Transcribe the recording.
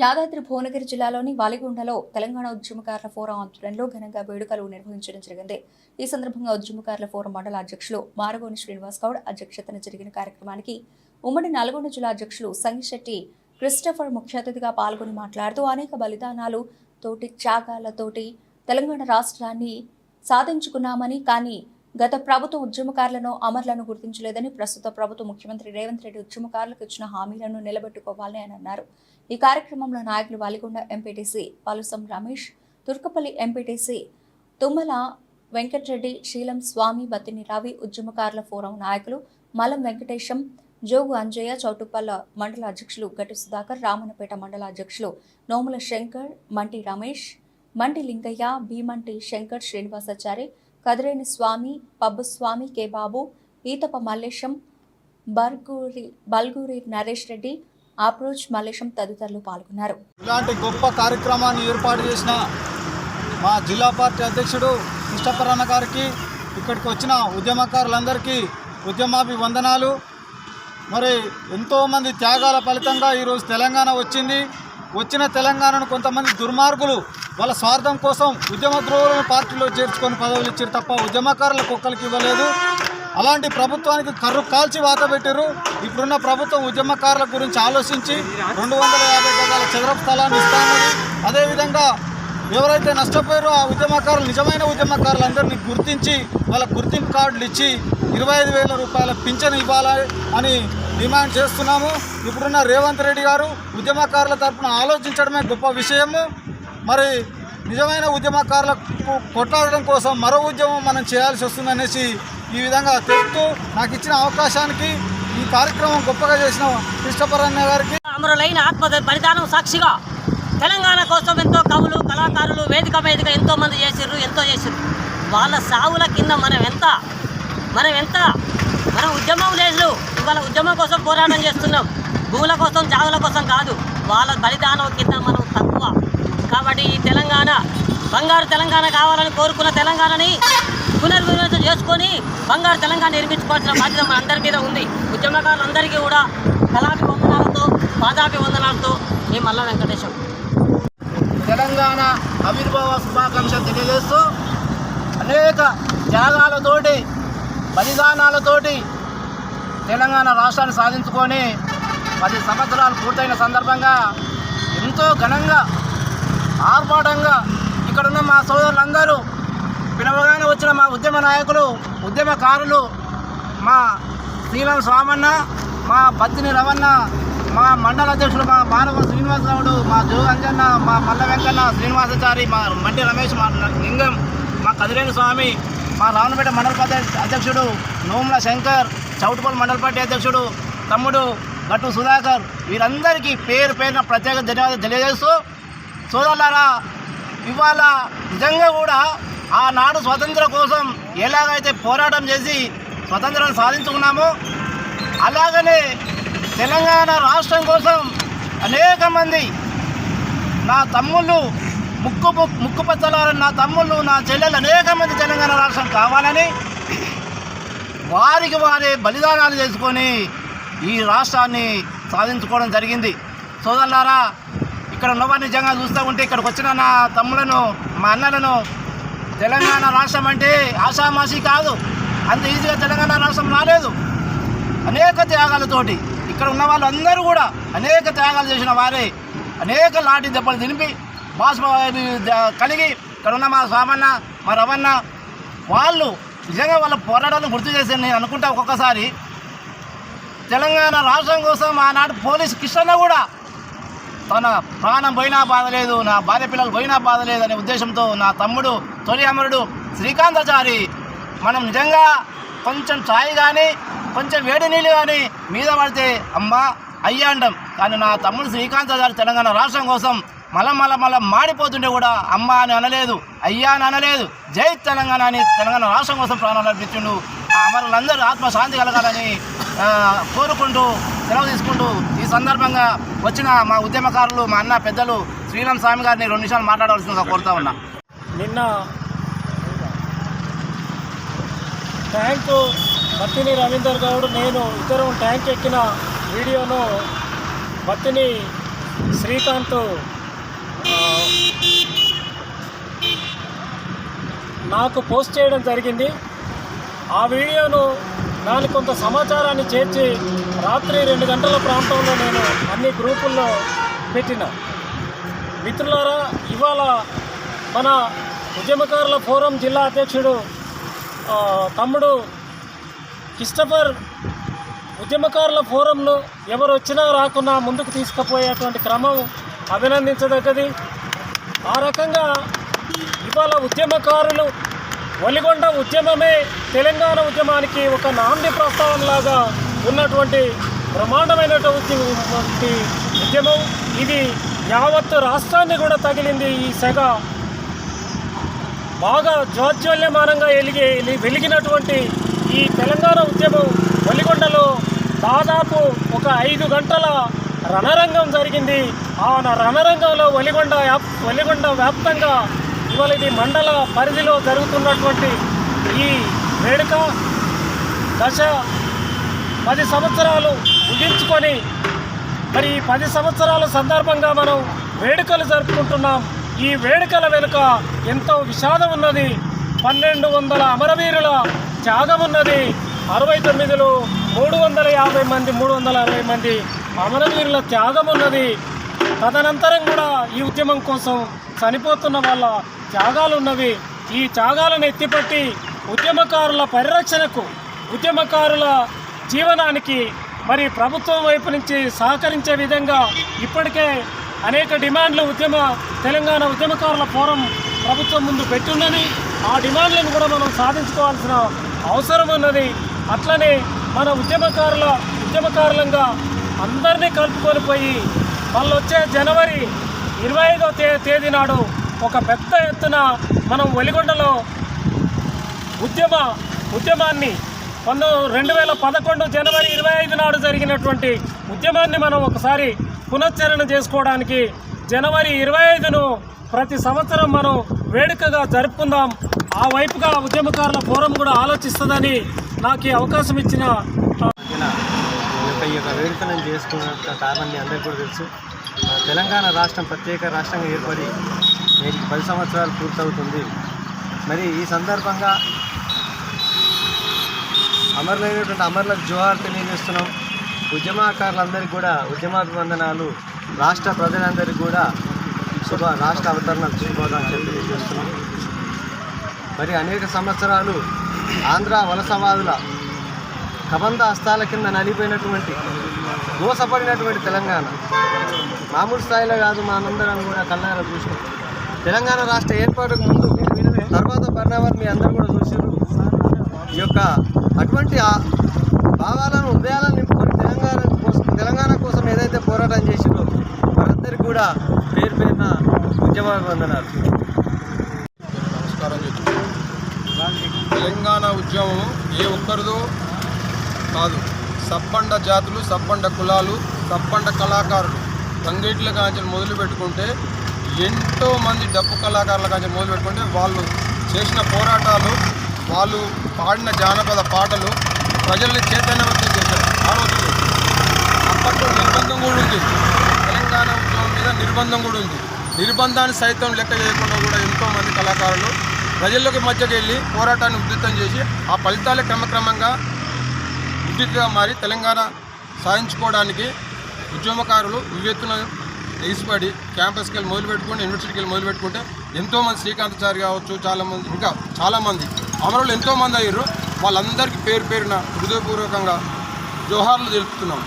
యాదాద్రి భువనగిరి జిల్లాలోని వాలిగొండలో తెలంగాణ ఉద్యమకారుల ఫోరం ఆధ్వర్యంలో ఘనంగా వేడుకలు నిర్వహించడం జరిగింది. ఈ సందర్భంగా ఉద్యమకారుల ఫోరం మండల అధ్యక్షులు మారగోని శ్రీనివాస్ గౌడ్ అధ్యక్షతన జరిగిన కార్యక్రమానికి ఉమ్మడి నల్గొండ జిల్లా అధ్యక్షులు సంగిశెట్టి క్రిస్టఫర్ ముఖ్య అతిథిగా పాల్గొని మాట్లాడుతూ అనేక బలిదానాలు తోటి త్యాగాలతోటి తెలంగాణ రాష్ట్రాన్ని సాధించుకున్నామని కానీ గత ప్రభుత్వ ఉద్యమకారులను అమరులను గుర్తించలేదని ప్రస్తుత ప్రభుత్వ ముఖ్యమంత్రి రేవంత్ రెడ్డి ఉద్యమకారులకు ఇచ్చిన హామీలను నిలబెట్టుకోవాలని ఆయన అన్నారు. ఈ కార్యక్రమంలో నాయకులు వాలిగొండ ఎంపీటీసీ పలుసం రమేష్ తుర్కపల్లి ఎంపీటీసీ తుమ్మల వెంకటరెడ్డి శీలం స్వామి బతిని రవి ఉద్యమకారుల ఫోరం నాయకులు మలం వెంకటేశం జోగు అంజయ్య చౌటుప్పల్ల మండల అధ్యక్షులు గట్టి సుధాకర్ రామన్నపేట మండల అధ్యక్షులు నోముల శంకర్ మంటి రమేష్ మంటి లింగయ్య భీమంటి శంకర్ శ్రీనివాసాచారి కదిరేని స్వామి పబ్బు స్వామి కె బాబు ఈతప మల్లేశం బర్గూరి బల్గూరి నరేష్ రెడ్డి ఆప్రోచ్ మల్లేశం తదితరులు పాల్గొన్నారు. ఇలాంటి గొప్ప కార్యక్రమాన్ని ఏర్పాటు చేసిన మా జిల్లా పార్టీ అధ్యక్షుడు కృష్ణపరణ గారికి ఇక్కడికి వచ్చిన ఉద్యమకారులందరికీ ఉద్యమాభివందనాలు. మరి ఎంతోమంది త్యాగాల ఫలితంగా ఈరోజు తెలంగాణ వచ్చింది. వచ్చిన తెలంగాణను కొంతమంది దుర్మార్గులు వాళ్ళ స్వార్థం కోసం ఉద్యమ ద్రోహులను పార్టీలో చేర్చుకొని పదవులు ఇచ్చారు తప్ప ఉద్యమకారులకు ఒక్కరికి ఇవ్వలేదు. అలాంటి ప్రభుత్వానికి కర్రు కాల్చి వాత పెట్టారు. ఇప్పుడున్న ప్రభుత్వం ఉద్యమకారుల గురించి ఆలోచించి రెండు వందల యాభై గజాల చదరపు స్థలాన్ని ఇస్తామని అదేవిధంగా ఎవరైతే నష్టపోయారో ఆ ఉద్యమకారులు నిజమైన ఉద్యమకారులందరినీ గుర్తించి వాళ్ళ గుర్తింపు కార్డులు ఇచ్చి ఇరవై ఐదు వేల రూపాయల పింఛను ఇవ్వాలి అని డిమాండ్ చేస్తున్నాము. ఇప్పుడున్న రేవంత్ రెడ్డి గారు ఉద్యమకారుల తరఫున ఆలోచించడమే గొప్ప విషయము. మరి నిజమైన ఉద్యమకారులకు కొట్లాడడం కోసం మరో ఉద్యమం మనం చేయాల్సి వస్తుందనేసి ఈ విధంగా తెలుపుతూ నాకు ఇచ్చిన అవకాశానికి ఈ కార్యక్రమం గొప్పగా చేసిన కృష్ణపరన్న గారికి. అమరులైన ఆత్మ బలిదానం సాక్షిగా తెలంగాణ కోసం ఎంతో కవులు కళాకారులు వేదిక వేదిక ఎంతో మంది చేసిర్రు ఎంతో చేసిర్రు. వాళ్ళ సావుల కింద మనం ఎంత మనం ఎంత మనం ఉద్యమం లేదు. ఇవాళ ఉద్యమం కోసం పోరాటం చేస్తున్నాం. భూముల కోసం జాగుల కోసం కాదు. వాళ్ళ బలిదానం కింద మనం తక్కువ కాబట్టి ఈ తెలంగాణ బంగారు తెలంగాణ కావాలని కోరుకున్న తెలంగాణని పునర్విమర్శ చేసుకొని బంగారు తెలంగాణ నిర్మించుకోవాల్సిన బాధ్యత మన అందరి మీద ఉంది. ఉద్యమకారులందరికీ కూడా కళాభి వందనాలతో పాదాభి వందనాలతో ఈ మల్ల వెంకటేశం. తెలంగాణ ఆవిర్భావ శుభాకాంక్షలు తెలియజేస్తూ అనేక త్యాగాలతోటి బలిదానాలతోటి తెలంగాణ రాష్ట్రాన్ని సాధించుకొని పది సంవత్సరాలు పూర్తయిన సందర్భంగా ఎంతో ఘనంగా ఆర్భాటంగా ఇక్కడున్న మా సోదరులందరూ పిలవగానే వచ్చిన మా ఉద్యమ నాయకులు ఉద్యమకారులు మా శ్రీరామ్ స్వామన్న మా పత్తిని రవణ మా మండల అధ్యక్షుడు మా మానవ శ్రీనివాస మా జోగంజన్న మా మల్ల వెంకన్న శ్రీనివాసాచారి మా మంటి రమేష్ మా లింగం మా కదిరేని స్వామి మా రావణపేట మండల పార్టీ అధ్యక్షుడు నోముల శంకర్ చౌటుపల్లి మండల పార్టీ అధ్యక్షుడు తమ్ముడు గట్టు సుధాకర్ వీరందరికీ పేరు పేరున ప్రత్యేక ధన్యవాదాలు తెలియజేస్తూ సోదరులారా ఇవాళ నిజంగా కూడా ఆనాడు స్వతంత్ర కోసం ఎలాగైతే పోరాటం చేసి స్వతంత్రం సాధించుకున్నామో అలాగనే తెలంగాణ రాష్ట్రం కోసం అనేక మంది నా తమ్ముళ్ళు ముక్కు ముక్కు పచ్చలారని నా తమ్ముళ్ళు నా చెల్లెలు అనేక మంది తెలంగాణ రాష్ట్రం కావాలని వారికి వారే బలిదానాలు చేసుకొని ఈ రాష్ట్రాన్ని సాధించుకోవడం జరిగింది. సోదరులారా ఇక్కడ ఉన్నవారు నిజంగా చూస్తూ ఉంటే ఇక్కడికి వచ్చిన నా తమ్ములను మా అన్నలను తెలంగాణ రాష్ట్రం అంటే ఆషామాషి కాదు. అంత ఈజీగా తెలంగాణ రాష్ట్రం రాలేదు. అనేక త్యాగాలతోటి ఇక్కడ ఉన్న వాళ్ళందరూ కూడా అనేక త్యాగాలు చేసిన వారే. అనేక లాంటి దెబ్బలు తినిపి బాష్ప కలిగి ఇక్కడ ఉన్న మా సామన్న మా రవన్న వాళ్ళు నిజంగా వాళ్ళ పోరాటాలను గుర్తు చేసి నేను అనుకుంటా ఒక్కొక్కసారి. తెలంగాణ రాష్ట్రం కోసం ఆనాడు పోలీస్ కృష్ణ కూడా తన ప్రాణం పోయినా బాధ లేదు నా భార్య పిల్లలు పోయినా బాధ లేదు అనే ఉద్దేశంతో నా తమ్ముడు తొలి అమరుడు శ్రీకాంతాచారి మనం నిజంగా కొంచెం ఛాయ్ కానీ కొంచెం వేడి నీళ్ళు కానీ మీద పడితే అమ్మ అయ్యాండం అంటాం. కానీ నా తమ్ముడు శ్రీకాంతాచారి తెలంగాణ రాష్ట్రం కోసం మల మల మల మాడిపోతుంటే కూడా అమ్మ అని అనలేదు అయ్యా అని అనలేదు. జై తెలంగాణ అని తెలంగాణ రాష్ట్రం కోసం ప్రాణాలు అర్పించిండు. అమరులందరూ ఆత్మశాంతి కలగాలని కోరుకుంటూ సెలవు తీసుకుంటూ సందర్భంగా వచ్చిన మా ఉద్యమకారులు మా అన్న పెద్దలు శ్రీరామ్ స్వామి గారిని రెండు నిమిషాలు మాట్లాడవలసిందిగా కోరుతా ఉన్నా. నిన్న ట్యాంకు బత్తిని రవీందర్ గౌడ్ నేను ఇద్దరం ట్యాంక్ ఎక్కిన వీడియోను బత్తిని శ్రీకాంత్ నాకు పోస్ట్ చేయడం జరిగింది. ఆ వీడియోను దాని కొంత సమాచారాన్ని చేర్చి రాత్రి రెండు గంటల ప్రాంతంలో నేను అన్ని గ్రూపుల్లో పెట్టిన. మిత్రులారా ఇవాళ మన ఉద్యమకారుల ఫోరం జిల్లా అధ్యక్షుడు తమ్ముడు క్రిస్టఫర్ ఉద్యమకారుల ఫోరంను ఎవరు వచ్చినా రాకున్నా ముందుకు తీసుకుపోయేటువంటి క్రమం అభినందించదగ్గది. ఆ రకంగా ఇవాళ ఉద్యమకారులు వలిగొండ ఉద్యమమే తెలంగాణ ఉద్యమానికి ఒక నాంది ప్రస్తావనలాగా ఉన్నటువంటి బ్రహ్మాండమైనటువంటి ఉద్యమం. ఇది యావత్తు రాష్ట్రాన్ని కూడా తగిలింది ఈ సెగ. బాగా జ్వాజ్వల్యమానంగా వెలిగి వెలిగినటువంటి ఈ తెలంగాణ ఉద్యమం వలిగొండలో దాదాపు ఒక ఐదు గంటల రణరంగం జరిగింది. ఆ రణరంగంలో వలిగొండ వ్యాప్ వలిగొండ వ్యాప్తంగా ఇవాళ ఇది మండల పరిధిలో జరుగుతున్నటువంటి ఈ వేడుక దశ పది సంవత్సరాలు ముగించుకొని మరి ఈ పది సంవత్సరాల సందర్భంగా మనం వేడుకలు జరుపుకుంటున్నాం. ఈ వేడుకల వెనుక ఎంతో విషాదం ఉన్నది. పన్నెండు వందల అమరవీరుల త్యాగం ఉన్నది. అరవై తొమ్మిదిలో మూడు వందల యాభై మంది మూడు వందల అరవై మంది అమరవీరుల త్యాగం ఉన్నది. తదనంతరం కూడా ఈ ఉద్యమం కోసం చనిపోతున్న వాళ్ళ త్యాగాలు ఉన్నవి ఈ త్యాగాలను ఎత్తిపట్టి ఉద్యమకారుల పరిరక్షణకు ఉద్యమకారుల జీవనానికి మరి ప్రభుత్వం వైపు నుంచి సహకరించే విధంగా ఇప్పటికే అనేక డిమాండ్లు ఉద్యమ తెలంగాణ ఉద్యమకారుల ఫోరం ప్రభుత్వం ముందు పెట్టున్నది. ఆ డిమాండ్లను కూడా మనం సాధించుకోవాల్సిన అవసరం ఉన్నది. అట్లనే మన ఉద్యమకారుల ఉద్యమకారులంగా అందరినీ కలుపుకొని పోయి వాళ్ళు వచ్చే జనవరి ఇరవై ఐదో తే తేదీ నాడు ఒక పెద్ద ఎత్తున మనం వెలిగొండలో ఉద్యమ ఉద్యమాన్ని పంతొమ్మిది రెండు వేల పదకొండు జనవరి ఇరవై ఐదు నాడు జరిగినటువంటి ఉద్యమాన్ని మనం ఒకసారి పునశ్చరణ చేసుకోవడానికి జనవరి ఇరవై ఐదును ప్రతి సంవత్సరం మనం వేడుకగా జరుపుకుందాం. ఆ వైపుగా ఉద్యమకారుల ఫోరం కూడా ఆలోచిస్తుందని నాకు ఈ అవకాశం ఇచ్చిన ఈ యొక్క వేడుకలను చేసుకున్న కారణం మీ అందరికీ కూడా తెలుసు. తెలంగాణ రాష్ట్రం ప్రత్యేక రాష్ట్రంగా ఏర్పడి నేటికి పది సంవత్సరాలు పూర్తవుతుంది. మరి ఈ సందర్భంగా అమరులైనటువంటి అమరులకు జోహార్ తెలియజేస్తున్నాం. ఉద్యమకారులందరికీ కూడా ఉద్యమాభివందనాలు. రాష్ట్ర ప్రజలందరికీ కూడా శుభ రాష్ట్ర అవతరణ శుభాకాంక్షలు తెలియజేస్తున్నాం. మరి అనేక సంవత్సరాలు ఆంధ్ర వలసవాదుల కబంధ హస్తాల కింద నలిపోయినటువంటి దోసపడినటువంటి తెలంగాణ. మామూలు స్థాయిలో కాదు మనందరం కూడా కళ్ళారా చూసాం తెలంగాణ రాష్ట్ర ఏర్పాటుకు ముందు తర్వాత పరిణామాలు మీ అందరూ కూడా చూసారు ఈ యొక్క అటువంటి భావాలను హృదయాలను నింపుకొని తెలంగాణ కోసం తెలంగాణ కోసం ఏదైతే పోరాటం చేసిందో వారందరికీ కూడా పేరు పేరున ఉద్యమాభివందనాలు నమస్కారం తెలంగాణ ఉద్యమం ఏ ఒక్కరిదో కాదు. సబ్బండ జాతులు సబ్బండ కులాలు సబ్బండ కళాకారులు. రంగేట్ల కాంచెలు మొదలు పెట్టుకుంటే ఎంతో మంది డప్పు కళాకారుల కానీ మొదలు పెట్టుకుంటే వాళ్ళు చేసిన పోరాటాలు వాళ్ళు పాడిన జానపద పాటలు ప్రజల్ని చైతన్యవంతం చేశారు ఆ రోజుల్లో అప్పట్లో నిర్బంధం కూడా ఉంది. తెలంగాణ ఉద్యమం మీద నిర్బంధం కూడా ఉంది. నిర్బంధాన్ని సైతం లెక్క చేయకుండా కూడా ఎంతో మంది కళాకారులు ప్రజల్లోకి మధ్యకి వెళ్ళి పోరాటాన్ని ఉద్ధృతం చేసి ఆ ఫలితాలే క్రమక్రమంగా ఉద్యుక్తిగా మారి తెలంగాణ సాధించుకోవడానికి ఉద్యమకారులు వివేత్తున ఎగిసిపడి క్యాంపస్కి వెళ్ళి మొదలు పెట్టుకుంటే యూనివర్సిటీకి వెళ్ళి మొదలు పెట్టుకుంటే ఎంతోమంది శ్రీకాంతాచారి కావచ్చు చాలామంది ఇంకా చాలామంది అమరులు ఎంతోమంది అయ్యారు. వాళ్ళందరికీ పేరు పేరున హృదయపూర్వకంగా జోహార్లు తెలుపుతున్నాం.